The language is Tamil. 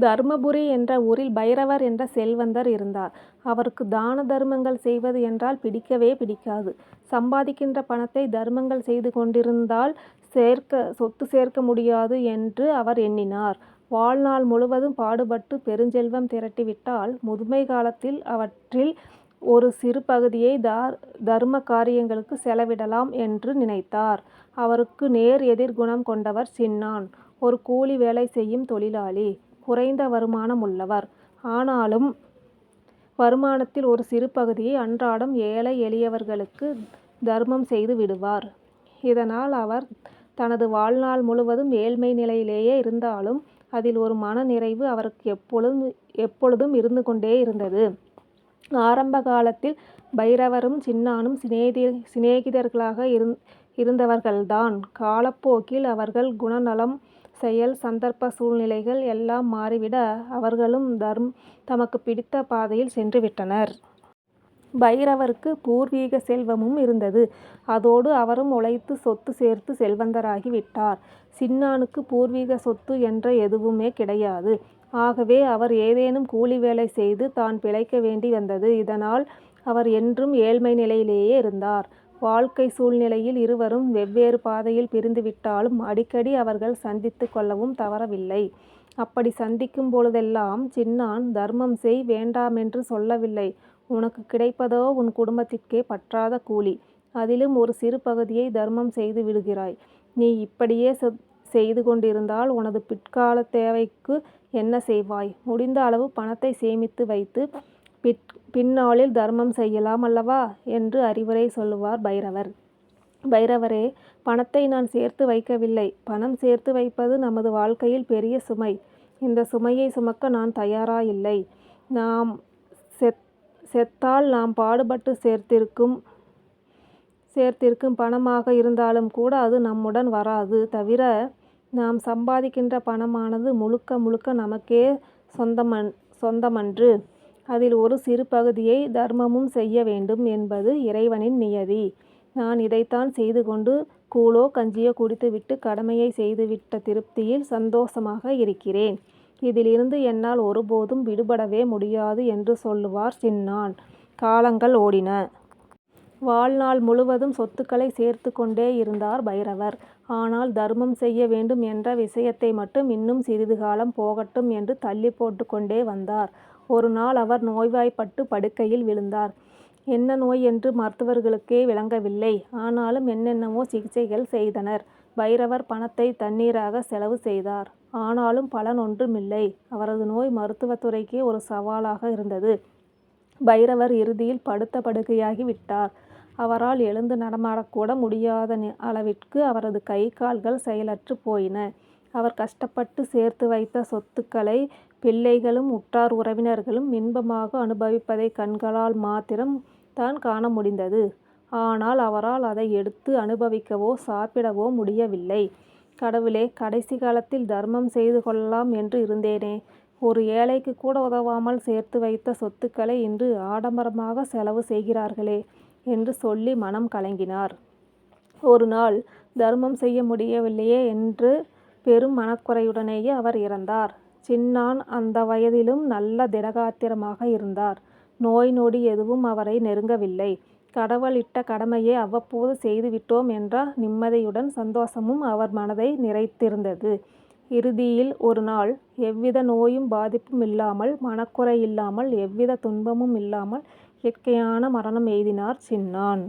தர்மபுரி என்ற ஊரில் பைரவர் என்ற செல்வந்தர் இருந்தார். அவருக்கு தான தர்மங்கள் செய்வது என்றால் பிடிக்கவே பிடிக்காது. சம்பாதிக்கின்ற பணத்தை தர்மங்கள் செய்து கொண்டிருந்தால் சேர்க்க சொத்து சேர்க்க முடியாது என்று அவர் எண்ணினார். வாழ்நாள் முழுவதும் பாடுபட்டு பெருஞ்செல்வம் திரட்டி விட்டால் முதுமை காலத்தில் அவற்றில் ஒரு சிறு பகுதியை தார் தர்ம காரியங்களுக்கு செலவிடலாம் என்று நினைத்தார். அவருக்கு நேர் எதிர் குணம் கொண்டவர் சின்னான். ஒரு கூலி வேலை செய்யும் தொழிலாளி. குறைந்த வருமானம் உள்ளவர். ஆனாலும் வருமானத்தில் ஒரு சிறு பகுதியை அன்றாடம் ஏழை எளியவர்களுக்கு தர்மம் செய்து விடுவார். இதனால் அவர் தனது வாழ்நாள் முழுவதும் ஏழ்மை நிலையிலேயே இருந்தாலும் அதில் ஒரு மன நிறைவு அவருக்கு எப்பொழுதும் எப்பொழுதும் இருந்து கொண்டே இருந்தது. ஆரம்ப காலத்தில் பைரவரும் சின்னானும் சினேகிதர்களாக இருந்தவர்கள்தான். காலப்போக்கில் அவர்கள் குணநலம் செயல் சந்தர்ப்ப சூழ்நிலைகள் எல்லாம் மாறிவிட அவர்களும் தமக்கு பிடித்த பாதையில் சென்று விட்டனர். பைரவருக்கு பூர்வீக செல்வமும் இருந்தது. அதோடு அவரும் உழைத்து சொத்து சேர்த்து செல்வந்தராகி விட்டார். சின்னானுக்கு பூர்வீக சொத்து என்ற எதுவுமே கிடையாது. ஆகவே அவர் ஏதேனும் கூலி வேலை செய்து தான் பிழைக்க வேண்டி வந்தது. இதனால் அவர் என்றும் ஏழ்மை நிலையிலேயே இருந்தார். வாழ்க்கை சூழ்நிலையில் இருவரும் வெவ்வேறு பாதையில் பிரிந்துவிட்டாலும் அடிக்கடி அவர்கள் சந்தித்து கொள்ளவும் தவறவில்லை. அப்படி சந்திக்கும் பொழுதெல்லாம் சின்னான் தர்மம் செய் வேண்டாமென்று சொல்லவில்லை. உனக்கு கிடைப்பதோ உன் குடும்பத்திற்கே பற்றாத கூலி. அதிலும் ஒரு சிறு பகுதியை தர்மம் செய்து விடுகிறாய். நீ இப்படியே செய்து கொண்டிருந்தால் உனது பிற்கால தேவைக்கு என்ன செய்வாய்? முடிந்த அளவு பணத்தை சேமித்து வைத்து பின்னாளில் தர்மம் செய்யலாம் அல்லவா? என்று அறிவுரை சொல்லுவார் பைரவர். பைரவரே பணத்தை நான் சேர்த்து வைக்கவில்லை. பணம் சேர்த்து வைப்பது நமது வாழ்க்கையில் பெரிய சுமை. இந்த சுமையை சுமக்க நான் தயாராயில்லை. நாம் செத் செத்தால் நாம் பாடுபட்டு சேர்த்திருக்கும் சேர்த்திருக்கும் பணமாக இருந்தாலும் கூட அது நம்முடன் வராது. தவிர நாம் சம்பாதிக்கின்ற பணமானது முழுக்க முழுக்க நமக்கே சொந்தமன்று. அதில் ஒரு சிறு பகுதியை தர்மமும் செய்ய வேண்டும் என்பது இறைவனின் நியதி. நான் இதைத்தான் செய்து கொண்டு கூழோ கஞ்சியோ குடித்துவிட்டு கடமையை செய்துவிட்ட திருப்தியில் சந்தோஷமாக இருக்கிறேன். இதிலிருந்து என்னால் ஒருபோதும் விடுபடவே முடியாது என்று சொல்லுவார் சின்னான். காலங்கள் ஓடின. வாழ்நாள் முழுவதும் சொத்துக்களை சேர்த்து கொண்டே இருந்தார் பைரவர். ஆனால் தர்மம் செய்ய வேண்டும் என்ற விஷயத்தை மட்டும் இன்னும் சிறிது காலம் போகட்டும் என்று தள்ளி போட்டு கொண்டே வந்தார். ஒரு நாள் அவர் நோய்வாய்ப்பட்டு படுக்கையில் விழுந்தார். என்ன நோய் என்று மருத்துவர்களுக்கே விளங்கவில்லை. ஆனாலும் என்னென்னவோ சிகிச்சைகள் செய்தனர். பைரவர் பணத்தை தண்ணீராக செலவு செய்தார். ஆனாலும் பலன் ஒன்றுமில்லை. அவரது நோய் மருத்துவத்துறைக்கே ஒரு சவாலாக இருந்தது. பைரவர் இறுதியில் படுத்த படுக்கையாகி விட்டார். அவரால் எழுந்து நடமாடக்கூட முடியாத அளவிற்கு அவரது கை கால்கள் செயலற்றுப் போயின. அவர் கஷ்டப்பட்டு சேர்த்து வைத்த சொத்துக்களை பிள்ளைகளும் உற்றார் உறவினர்களும் இன்பமாக அனுபவிப்பதை கண்களால் மாத்திரம் தான் காண முடிந்தது. ஆனால் அவரால் அதை எடுத்து அனுபவிக்கவோ சாப்பிடவோ முடியவில்லை. கடவுளே கடைசி காலத்தில் தர்மம் செய்து கொள்ளலாம் என்று இருந்தேனே. ஒரு ஏழைக்கு கூட உதவாமல் சேர்த்து வைத்த சொத்துக்களை இன்று ஆடம்பரமாக செலவு செய்கிறார்களே என்று சொல்லி மனம் கலங்கினார். ஒரு நாள் தர்மம் செய்ய முடியவில்லையே என்று பெரும் மனக்குறையுடனேயே அவர் இறந்தார். சின்னான் அந்த வயதிலும் நல்ல திடகாத்திரமாக இருந்தார். நோய் நொடி எதுவும் அவரை நெருங்கவில்லை. கடவுள் இட்ட கடமையை அவ்வப்போது செய்து விட்டோம் என்ற நிம்மதியும் சந்தோஷமும் அவர் மனதை நிறைத்திருந்தது. இறுதியில் ஒரு நாள் எவ்வித நோயும் பாதிப்பும் இல்லாமல் மனக்குறை இல்லாமல் எவ்வித துன்பமும் இல்லாமல் இயற்கையான மரணம் எய்தினார் சின்னான்.